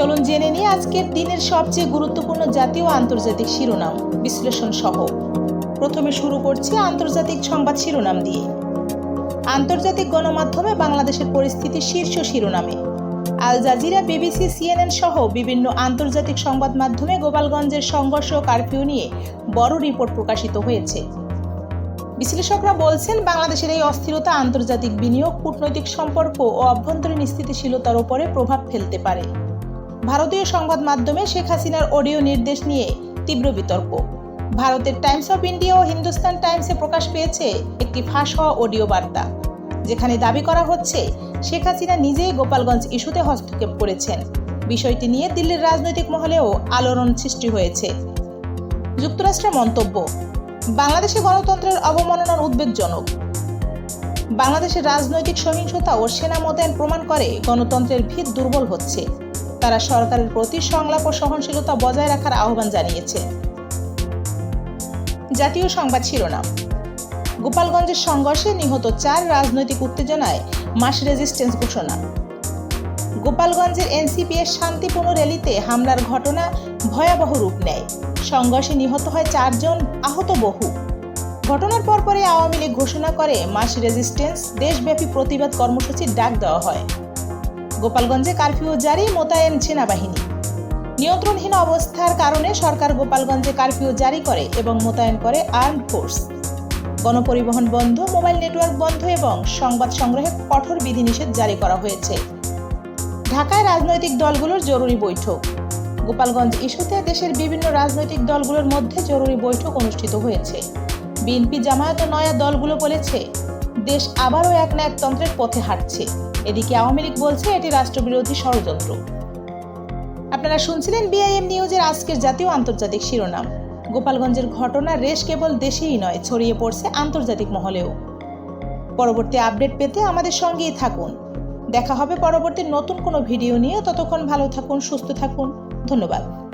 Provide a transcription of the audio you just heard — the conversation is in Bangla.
চলুন জেনে নিই আজকের দিনের সবচেয়ে গুরুত্বপূর্ণ জাতীয় আন্তর্জাতিক শিরোনাম, বিশ্লেষণ সহ। প্রথমে শুরু করছি আন্তর্জাতিক সংবাদ শিরোনাম দিয়ে। আন্তর্জাতিক গণমাধ্যমে বাংলাদেশের পরিস্থিতি শীর্ষ শিরোনামে। আল জাজিরা, বিবিসি, সিএনএন সহ বিভিন্ন আন্তর্জাতিক সংবাদ মাধ্যমে গোপালগঞ্জের সংঘর্ষ কারফিউ নিয়ে বড় রিপোর্ট প্রকাশিত হয়েছে। বিশ্লেষকরা বলছেন, বাংলাদেশের এই অস্থিরতা আন্তর্জাতিক বিনিয়োগ, কূটনৈতিক সম্পর্ক ও অভ্যন্তরীণ স্থিতিশীলতার উপরে প্রভাব ফেলতে পারে। ভারতীয় সংবাদ মাধ্যমে শেখ হাসিনার অডিও নির্দেশ নিয়ে তীব্র বিতর্ক। ভারতের টাইমস অফ ইন্ডিয়া ও হিন্দুস্তান টাইমসে প্রকাশ পেয়েছে একটি ফাঁস হওয়া অডিও বার্তা, যেখানে দাবি করা হচ্ছে শেখ হাসিনা নিজেই গোপালগঞ্জ ইস্যুতে হস্তক্ষেপ করেছেন। বিষয়টি নিয়ে দিল্লির রাজনৈতিক মহলেও আলোড়ন সৃষ্টি হয়েছে। যুক্তরাষ্ট্রের মন্তব্য, বাংলাদেশে গণতন্ত্রের অবমাননার উদ্বেগজনক। বাংলাদেশের রাজনৈতিক সহিংসতা ও সেনা মোতায়েন প্রমাণ করে গণতন্ত্রের ভিত দুর্বল হচ্ছে। তারা সরকারের প্রতি সংলাপ ও সহনশীলতা বজায় রাখার আহ্বান জানিয়েছে। জাতীয় সংবাদ শিরোনাম। গোপালগঞ্জের সংঘর্ষে নিহত চার রাজনৈতিক উত্তেজনায় মাস রেজিস্ট্যান্স ঘোষণা। গোপালগঞ্জের এনসিপি এর শান্তিপূর্ণ র্যালিতে হামলার ঘটনা ভয়াবহ রূপ নেয়। সংঘর্ষে নিহত হয় চারজন আহত বহু। ঘটনার পরপরই আওয়ামী লীগ ঘোষণা করে মাস রেজিস্ট্যান্স দেশব্যাপী প্রতিবাদ কর্মসূচির ডাক দেওয়া হয়। গোপালগঞ্জে কারফিউ জারি, মোতায়েন সেনাবাহিনী। নিয়ন্ত্রণহীন অবস্থার কারণে সরকার গোপালগঞ্জে কারফিউ জারি করে এবং মোতায়েন করে আর্মড ফোর্স। গণপরিবহন বন্ধ, মোবাইল নেটওয়ার্ক বন্ধ এবং সংবাদ সংগ্রহে কঠোর বিধিনিষেধ জারি করা হয়েছে। ঢাকায় রাজনৈতিক দলগুলোর জরুরি বৈঠক। গোপালগঞ্জ ইস্যুতে দেশের বিভিন্ন রাজনৈতিক দলগুলোর মধ্যে জরুরি বৈঠক অনুষ্ঠিত হয়েছে। বিএনপি জামায়াত নয়া দলগুলো বলেছে দেশ আবারও এক না একতন্ত্রের পথে হাঁটছে। এদিকে আওয়ামী লীগ বলছে এটি রাষ্ট্রবিরোধী ষড়যন্ত্র। আপনারা শুনছিলেন বিআইএম নিউজের আজকের জাতীয় আন্তর্জাতিক শিরোনাম। গোপালগঞ্জের ঘটনা রেশ কেবল দেশেই নয়, ছড়িয়ে পড়ছে আন্তর্জাতিক মহলেও। পরবর্তী আপডেট পেতে আমাদের সঙ্গেই থাকুন। দেখা হবে পরবর্তী নতুন কোনো ভিডিও নিয়ে। ততক্ষণ ভালো থাকুন, সুস্থ থাকুন। ধন্যবাদ।